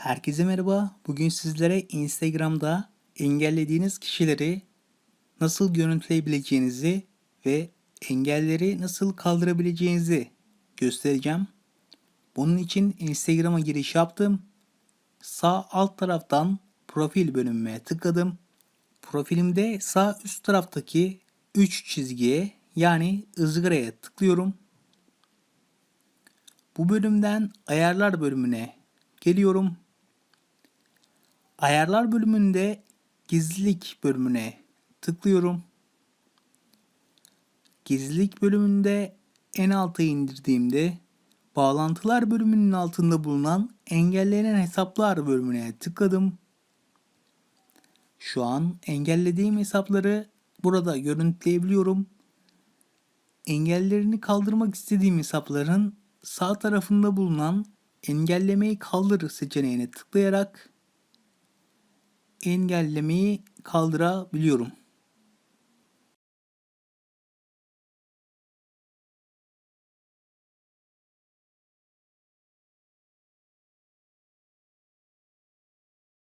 Herkese merhaba. Bugün sizlere Instagram'da engellediğiniz kişileri nasıl görüntüleyebileceğinizi ve engelleri nasıl kaldırabileceğinizi göstereceğim. Bunun için Instagram'a giriş yaptım. Sağ alt taraftan profil bölümüne tıkladım. Profilimde sağ üst taraftaki 3 çizgiye yani ızgaraya tıklıyorum. Bu bölümden ayarlar bölümüne geliyorum. Ayarlar bölümünde gizlilik bölümüne tıklıyorum. Gizlilik bölümünde en alta indirdiğimde bağlantılar bölümünün altında bulunan engellenen hesaplar bölümüne tıkladım. Şu an engellediğim hesapları burada görüntüleyebiliyorum. Engellerini kaldırmak istediğim hesapların sağ tarafında bulunan engellemeyi kaldır seçeneğine tıklayarak engellemeyi kaldırabiliyorum.